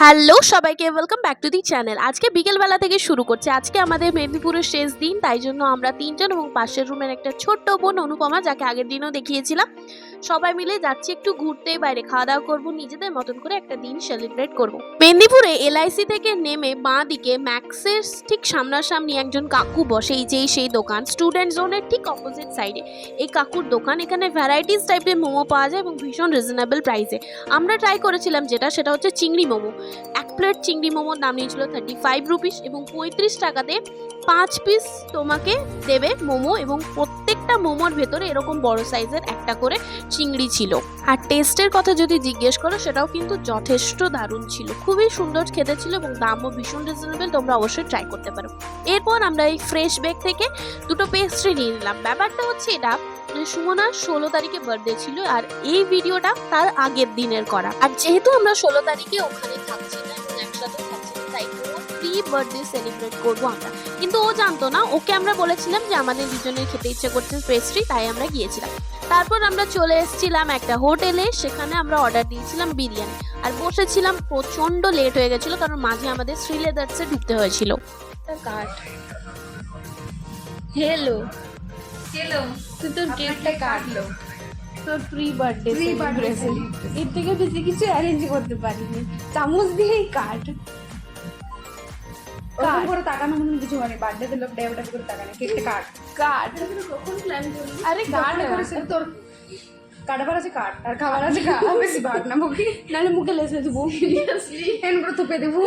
Hello সবাইকে welcome back to the channel আজকে বিকেলবেলা থেকে শুরু করছে। আজকে আমাদের মেদিনীপুরের শেষ দিন, তাই জন্য আমরা তিনজন এবং পাশের রুমের একটা ছোট্ট বোন অনুপমা, যাকে আগের দিনও দেখিয়েছিলাম সবাই মিলে যাচ্ছি একটু ঘুরতে, বাইরে খাওয়া দাওয়া করব, নিজেদের মতন করে একটা দিন সেলিব্রেট করব। মেদিনীপুরে এলআইসি থেকে নেমে বাঁ দিকে ম্যাক্সের ঠিক সামনাসামনি একজন কাকু বসে, এই যেই সেই দোকান স্টুডেন্ট জোনের ঠিক অপোজিট সাইডে এই কাকুর দোকান, এখানে ভ্যারাইটিস টাইপের মোমো পাওয়া যায় এবং ভীষণ রিজনেবল প্রাইসে আমরা ট্রাই করেছিলাম যেটা, সেটা হচ্ছে চিংড়ি মোমো। এক প্লেট চিংড়ি মোমোর দাম নিয়েছিল থার্টি ফাইভ রুপিস এবং পঁয়ত্রিশ টাকাতে পাঁচ পিস তোমাকে দেবে মোমো এবং প্রত্যেকটা মোমোর ভেতরে এরকম বড় সাইজের একটা করে চিংড়ি ছিল। আর টেস্টের কথা যদি জিজ্ঞেস করো, সেটাও কিন্তু যথেষ্ট দারুণ ছিল। খুবই সুন্দর খেতে ছিল এবং দামও ভীষণ রিজনেবল তোমরা অবশ্যই ট্রাই করতে পারো। এরপর আমরা এই ফ্রেশ বেগ থেকে দুটো পেস্ট্রি নিয়ে নিলাম। ব্যাপারটা হচ্ছে এটা যে সুমনার ষোলো তারিখে বার্থডে ছিল আর এই ভিডিওটা তার আগের দিনের করা। আর যেহেতু আমরা ষোলো তারিখে ওখানে প্রি বার্থডে সেলিব্রেট করব আমরা। কিন্তু ও জানতো না ওকে আমরা বলেছিলাম যে আমাদের দুজনের খেতে ইচ্ছে করছে পেস্ট্রি তাই আমরা গিয়েছিলাম। তারপর আমরা চলে এসেছিলাম একটা হোটেলে সেখানে আমরা অর্ডার দিয়েছিলাম বিরিয়ানি। আর বসেছিলাম প্রচণ্ড লেট হয়ে গেছিল কারণ মাঝে আমাদের শ্রীলেদার্সে ঢুকতে হয়েছিল। কাট হ্যালো কেলো তুই তোর কেকটা কাটলো তোর প্রি বার্থডে birthday celebration। এর থেকে বেশি কিছু অ্যারেঞ্জ করতে পারিনি। চামচ দিয়েই কাট ওরকম করে? তাকানো মনে কিছু মানে বার্থডে লোক ডেভ ডেভ করে তাকানে কেকটা কাট কাট আরে কাট তোর কাটবার আছে কাট আর খাবার আছে খা বেশি ভাগ না মুখে। নাহলে মুখে লেসে দেবো এন করে তুপে দেবো।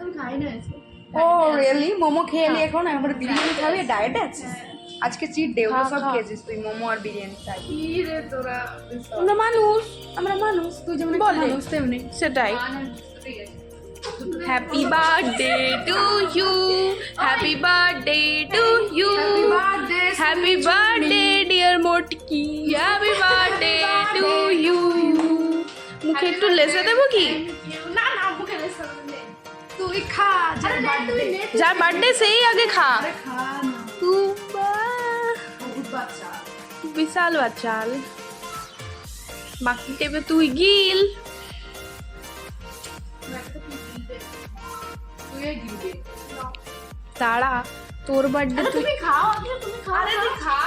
আমি খাই না আজকে। ও রিয়েলি মোমো খেয়ে এলি এখন? একবার বিরিয়ানি খাবি? ডায়েটে আছিস? আজকে চিট ডে ওগুলো সব খেয়েছিস তুই মোমো আর বিরিয়ানি খাই কি রে তোরা? আমরা মানুষ। আমরা মানুষ। তুই যেমন মানুষ তেমনি। সেটাই। Happy birthday to you happy birthday to you happy birthday dear মোটকি happy birthday to you মুখে একটু লেসে দেবো কি না না মুখে রেসা তুই খা যার বার্থডে যার বার্থডে সেই আগে খা খা না তু বা- বহুত বাচ্চা বিশাল বাচাল বাকি টেবে তুই গিল তারা তোর বার্থডে তুমি খাও আগে তুমি খাও আরে তুই খা।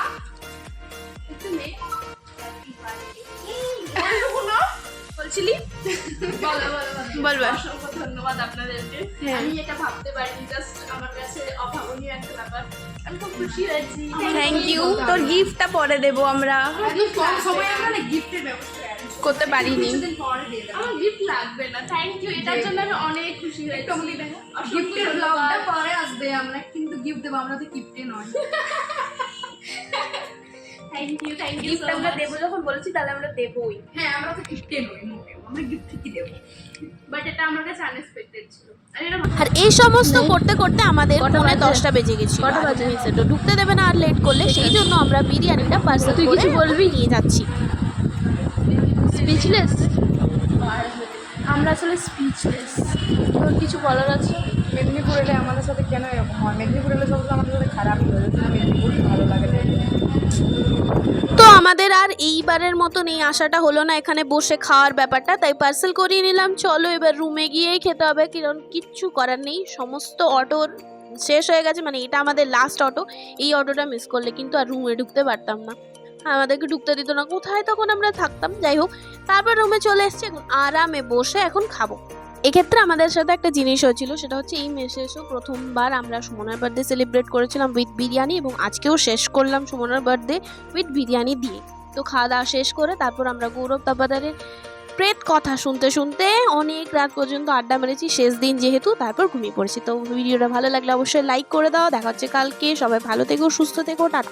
বলছিলি? বলো বলো বলো। অসংখ্য ধন্যবাদ আপনাদেরকে। হ্যাঁ। আমি এটা ভাবতে পারিনি জাস্ট আমার কাছে অভাবনীয় একটা ব্যাপার। আমি খুব খুশি হয়েছি। থ্যাংক ইউ তোর গিফটটা পরে দেবো আমরা। সময়ে আমরা না গিফটের ব্যবস্থা। করতে পারিনি। কিছুদিন পরে দিয়ে দেবো আমার গিফট লাগবে না থ্যাংক ইউ এটার জন্য আমি অনেক খুশি হয়েছি। অসংখ্য গিফটের ব্লগটা পরে আসবে আমরা কিন্তু গিফট দেবো আমরা তো গিফটে নয়। Thank you thank you gift আমরা দেবো যখন বলেছি তাহলে আমরা দেবোই। হ্যাঁ আমরা তো গিফটে নই আমরা গিফট ঠিকই দেবো। বাট এটা আমার কাছে আনএক্সপেক্টেড ছিল। আর এই সমস্ত করতে করতে আমাদের পৌনে দশটা বেজে গেছিল। কটা বাজে? তো ঢুকতে দেবে না আর লেট করলে সেই জন্য আমরা বিরিয়ানিটা পার্সেল করে কিছু বলবি? নিয়ে যাচ্ছি। স্পিচলেস আমরা আসলে স্পিচলেস তোর কিছু বলার আছে? মেদিনীপুর এলে আমাদের সাথে কেন এরকম হয়? মেদিনীপুর এলে সব আমাদের সাথে খারাপই হয় মেদিনীপুর ভালো লাগে না? তো আমাদের আর এইবারের মতন এই আশাটা হলো না এখানে বসে খাওয়ার ব্যাপারটা তাই পার্সেল করিয়ে নিলাম। চলো এবার রুমে গিয়েই খেতে হবে কারণ কিচ্ছু করার নেই। সমস্ত অটোর শেষ হয়ে গেছে মানে এটা আমাদের লাস্ট অটো এই অটোটা মিস করলে কিন্তু আর রুমে ঢুকতে পারতাম না। আমাদেরকে ঢুকতে দিত না। কোথায় তখন আমরা থাকতাম? যাই হোক, তারপর রুমে চলে এসেছি এখন আরামে বসে এখন খাব। এক্ষেত্রে আমাদের সাথে একটা জিনিস হয়েছিল, সেটা হচ্ছে এই মেসে এসেও প্রথমবার আমরা সুমনার বার্থডে সেলিব্রেট করেছিলাম উইথ বিরিয়ানি এবং আজকেও শেষ করলাম সুমনার বার্থডে উইথ বিরিয়ানি দিয়ে। তো খাওয়া দাওয়া শেষ করে তারপর আমরা গৌরব তাপাদারের প্রেত কথা শুনতে শুনতে অনেক রাত পর্যন্ত আড্ডা মেরেছি, শেষ দিন যেহেতু, তারপর ঘুমিয়ে পড়েছি। তো ভিডিওটা ভালো লাগলে অবশ্যই লাইক করে দাও। দেখা হচ্ছে কালকে। সবাই ভালো থেকো, সুস্থ থেকো, টাটা।